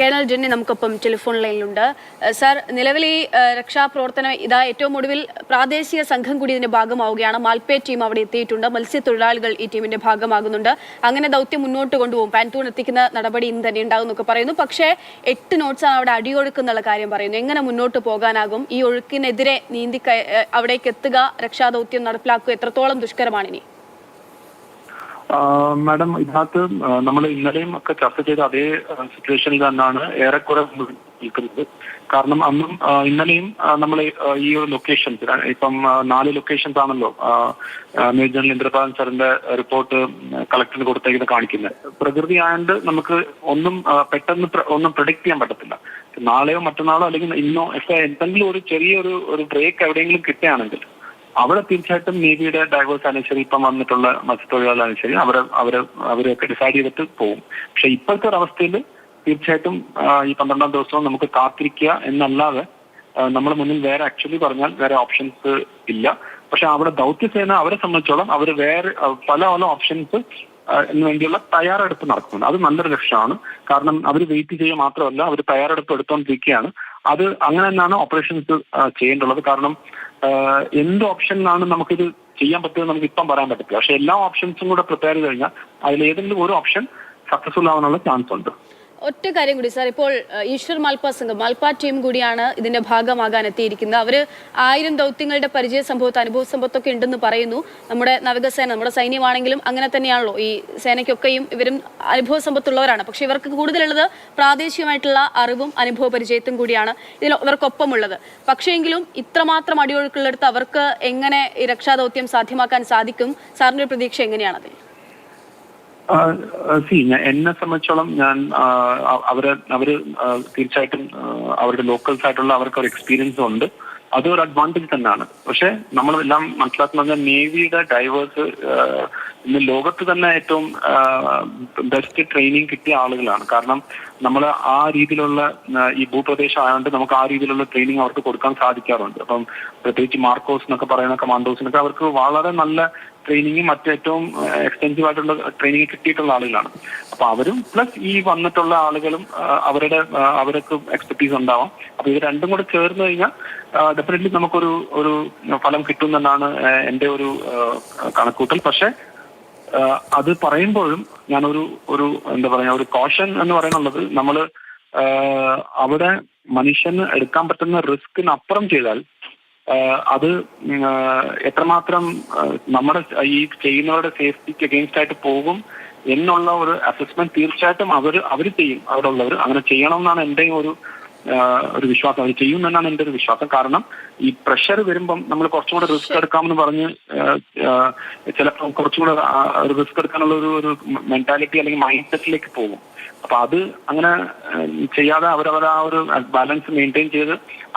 Colonel Jenny നമുക്കൊപ്പം telephone ലൈനിലുണ്ട് sir നിലവിൽ ഈ രക്ഷാപ്രവർത്തനം ഇതാ ഏറ്റവും ഒടുവിൽ പ്രാദേശിക സംഘം കൂടി ഇതിന്റെ ഭാഗമാവുകയാണ്. മാൽപേ ടീം അവിടെ എത്തിയിട്ടുണ്ട്. മത്സ്യത്തൊഴിലാളികൾ ഈ ടീമിന്റെ ഭാഗമാകുന്നുണ്ട്. അങ്ങനെ ദൗത്യം മുന്നോട്ട് കൊണ്ടുപോകും. പാൻതൂൺ എത്തിക്കുന്ന നടപടി ഇന്ന് തന്നെ ഉണ്ടാകും എന്നൊക്കെ പറയുന്നു. പക്ഷേ എട്ട് നോട്ട്സാണ് അവിടെ അടിയൊഴുക്കുന്നുള്ള കാര്യം പറയുന്നു എങ്ങനെ മുന്നോട്ട് പോകാനാകും? ഈ ഒഴുക്കിനെതിരെ നീന്തി അവിടേക്ക് എത്തുക രക്ഷാദൗത്യം നടപ്പിലാക്കുക എത്രത്തോളം ദുഷ്കരമാണ് ഇനി മാഡം ഇതിനകത്ത് നമ്മൾ ഇന്നലെയും ഒക്കെ ചർച്ച ചെയ്ത അതേ സിറ്റുവേഷനിൽ തന്നെയാണ് ഏറെക്കുറെ നിൽക്കുന്നത്. കാരണം അന്നും ഇന്നലെയും നമ്മൾ ഈ ഒരു ലൊക്കേഷൻസ് ഇപ്പം നാല് ലൊക്കേഷൻസ് ആണല്ലോ മേജർ ജനറൽ ഇന്ദ്രപാലൻ സാറിന്റെ റിപ്പോർട്ട് കളക്ടറിന് കൊടുത്തേക്കുന്നത് കാണിക്കുന്നത്. പ്രകൃതി ആയതുകൊണ്ട് നമുക്ക് ഒന്നും പെട്ടെന്ന് ഒന്നും പ്രൊഡിക്ട് ചെയ്യാൻ പറ്റത്തില്ല. നാളെയോ മറ്റന്നാളോ അല്ലെങ്കിൽ ഇന്നോ എന്തെങ്കിലും ഒരു ചെറിയൊരു ഒരു ബ്രേക്ക് എവിടെയെങ്കിലും കിട്ടുകയാണെങ്കിൽ അവിടെ തീർച്ചയായിട്ടും നീതിയുടെ ഡൈവേഴ്സ് അനുസരിച്ച് ഇപ്പം വന്നിട്ടുള്ള മത്സ്യത്തൊഴിലാളികളും ശരി അവരെ അവരെ അവരൊക്കെ ഡിസൈഡ് ചെയ്തിട്ട് പോകും പക്ഷെ ഇപ്പോഴത്തെ ഒരു അവസ്ഥയിൽ തീർച്ചയായിട്ടും ഈ പന്ത്രണ്ടാം ദിവസവും നമുക്ക് കാത്തിരിക്കുക എന്നല്ലാതെ നമ്മുടെ മുന്നിൽ വേറെ ആക്ച്വലി പറഞ്ഞാൽ വേറെ ഓപ്ഷൻസ് ഇല്ല. പക്ഷെ അവിടെ ദൗത്യസേന അവരെ സംബന്ധിച്ചോളം അവർ വേറെ പല പല ഓപ്ഷൻസ് വേണ്ടിയുള്ള തയ്യാറെടുപ്പ് നടക്കുന്നുണ്ട് അത് നല്ലൊരു ലക്ഷ്യമാണ്. കാരണം അവർ വെയിറ്റ് ചെയ്യുക മാത്രമല്ല അവർ തയ്യാറെടുപ്പ് എടുത്തുകൊണ്ടിരിക്കുകയാണ് അത് അങ്ങനെ തന്നെയാണ് ഓപ്പറേഷൻസ് ചെയ്യേണ്ടുള്ളത് കാരണം എന്ത് ഓപ്ഷനിലാണ് നമുക്കിത് ചെയ്യാൻ പറ്റുമെന്ന് നമുക്ക് ഇപ്പം പറയാൻ പറ്റില്ല പക്ഷെ എല്ലാ ഓപ്ഷൻസും കൂടെ പ്രിപ്പയർ ചെയ്ത് കഴിഞ്ഞാൽ അതിൽ ഏതെങ്കിലും ഒരു ഓപ്ഷൻ സക്സസ്ഫുൾ ആവാനുള്ള ചാൻസ് ഉണ്ട് ഒറ്റ കാര്യം കൂടി സാർ. ഇപ്പോൾ ഈശ്വർ മാൽപ്പ സംഘം മാൽപ്പ ടീം കൂടിയാണ് ഇതിന്റെ ഭാഗമാകാൻ എത്തിയിരിക്കുന്നത്. അവർ ആയിരം ദൗത്യങ്ങളുടെ പരിചയ സംഭവത്ത് അനുഭവ സംഭവത്തൊക്കെ ഉണ്ടെന്ന് പറയുന്നു. നമ്മുടെ നാവികസേന നമ്മുടെ സൈന്യമാണെങ്കിലും അങ്ങനെ തന്നെയാണല്ലോ. ഈ സേനയ്ക്കൊക്കെയും ഇവരും അനുഭവ സമ്പത്തുള്ളവരാണ്. പക്ഷെ ഇവർക്ക് കൂടുതലുള്ളത് പ്രാദേശികമായിട്ടുള്ള അറിവും അനുഭവ പരിചയത്തും കൂടിയാണ് ഇതിൽ ഇവർക്കൊപ്പമുള്ളത്. പക്ഷേങ്കിലും ഇത്രമാത്രം അടിയൊഴുക്കുള്ളിടത്ത് അവർക്ക് എങ്ങനെ ഈ രക്ഷാദൗത്യം സാധ്യമാക്കാൻ സാധിക്കും? സാറിന്റെ ഒരു പ്രതീക്ഷ എങ്ങനെയാണത്? സി എന്നെ സംബന്ധിച്ചോളം ഞാൻ അവർ അവർ തീർച്ചയായിട്ടും അവരുടെ ലോക്കൽസ് ആയിട്ടുള്ള അവർക്ക് ഒരു എക്സ്പീരിയൻസ് ഉണ്ട്. അത് ഒരു അഡ്വാന്റേജ് തന്നെയാണ്. പക്ഷെ നമ്മളെല്ലാം മനസ്സിലാക്കുന്ന നേവിയുടെ ഡൈവേഴ്സ് ഇന്ന് ലോകത്ത് തന്നെ ഏറ്റവും ബെസ്റ്റ് ട്രെയിനിങ് കിട്ടിയ ആളുകളാണ്. കാരണം നമ്മൾ ആ രീതിയിലുള്ള ഈ ഭൂപ്രദേശം ആയതുകൊണ്ട് നമുക്ക് ആ രീതിയിലുള്ള ട്രെയിനിങ് അവർക്ക് കൊടുക്കാൻ സാധിക്കാറുണ്ട്. അപ്പം പ്രത്യേകിച്ച് മാർക്കോസ് എന്നൊക്കെ പറയുന്ന കമാൻഡോസിനൊക്കെ അവർക്ക് വളരെ നല്ല ട്രെയിനിങ്ങും മറ്റേറ്റവും എക്സ്റ്റെൻസീവ് ആയിട്ടുള്ള ട്രെയിനിങ് കിട്ടിയിട്ടുള്ള ആളുകളാണ്. അപ്പൊ അവരും പ്ലസ് ഈ വന്നിട്ടുള്ള ആളുകളും അവരുടെ അവർക്ക് എക്സ്പെർട്ടീസ് ഉണ്ടാവാം. അപ്പൊ ഇത് രണ്ടും കൂടെ ചേർന്ന് കഴിഞ്ഞാൽ ഡെഫിനറ്റ്ലി നമുക്കൊരു ഒരു ഫലം കിട്ടും എന്നാണ് ആ, എന്റെ ഒരു കണക്കൂട്ടൽ. പക്ഷെ അത് പറയുമ്പോഴും ഞാനൊരു ഒരു എന്താ പറയാ ഒരു കോഷൻ എന്ന് പറയുന്നുള്ളത് നമ്മൾ അവിടെ മനുഷ്യന് എടുക്കാൻ പറ്റുന്ന റിസ്കിന് അപ്പുറം ചെയ്താൽ അത് എത്രമാത്രം നമ്മുടെ ഈ ചെയ്യുന്നവരുടെ സേഫ്റ്റിക്ക് അഗെയിൻസ്റ്റ് ആയിട്ട് പോകും എന്നുള്ള ഒരു അസസ്മെന്റ് തീർച്ചയായിട്ടും അവർ അവർ ചെയ്യും. അവിടെ ഉള്ളവർ അങ്ങനെ ചെയ്യണം എന്നാണ് ഒരു ഒരു വിശ്വാസം. അവർ ചെയ്യും എന്നാണ് എന്റെ ഒരു വിശ്വാസം. കാരണം ഈ പ്രഷർ വരുമ്പം നമ്മൾ കുറച്ചും കൂടെ റിസ്ക് എടുക്കാമെന്ന് പറഞ്ഞ് ചിലപ്പോൾ കുറച്ചും കൂടെ റിസ്ക് എടുക്കാനുള്ള ഒരു ഒരു മെന്റാലിറ്റി അല്ലെങ്കിൽ മൈൻഡ് സെറ്റിലേക്ക് പോകും. അപ്പൊ അത് അങ്ങനെ ചെയ്യാതെ അവരവർ ആ ഒരു ബാലൻസ് മെയിന്റെയിൻ ചെയ്ത്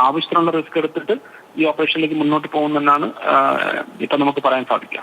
ആവശ്യത്തിനുള്ള റിസ്ക് എടുത്തിട്ട് ഈ ഓപ്പറേഷനിലേക്ക് മുന്നോട്ട് പോകുമെന്നാണ് ഇപ്പൊ നമുക്ക് പറയാൻ സാധിക്കുക.